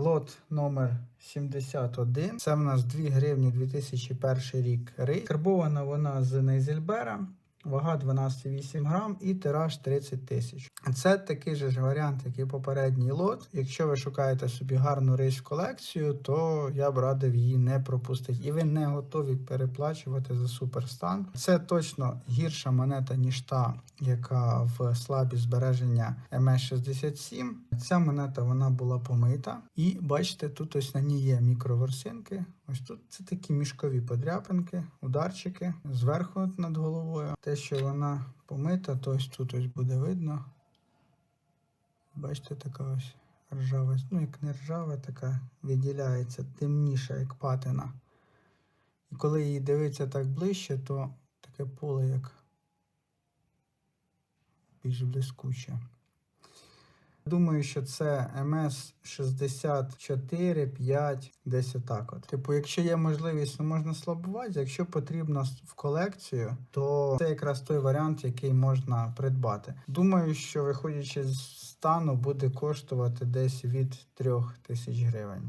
Лот номер 71. Це в нас 2 гривні 2001 рік рий. Карбована вона з Нейзельбера. Вага 12,8 грам і тираж 30 тисяч. Це такий же ж варіант, як і попередній лот. Якщо ви шукаєте собі гарну рись колекцію, то я б радив її не пропустити. І ви не готові переплачувати за суперстан. Це точно гірша монета, ніж та, яка в слабі збереження МС67. Ця монета вона була помита. І бачите, тут ось на ній є мікроворсинки. Ось тут це такі мішкові подряпинки, ударчики зверху над головою. Те, що вона помита, то ось тут ось буде видно. Бачите, така ось ржава, ну як не ржава, така виділяється темніша, як патина. І коли її дивиться так ближче, то таке поле як більш блискуче. Думаю, що це МС 64, 5, десь отак от. Типу, якщо є можливість, то можна слабувати. Якщо потрібно в колекцію, то це якраз той варіант, який можна придбати. Думаю, що виходячи з стану, буде коштувати десь від 3 тисяч гривень.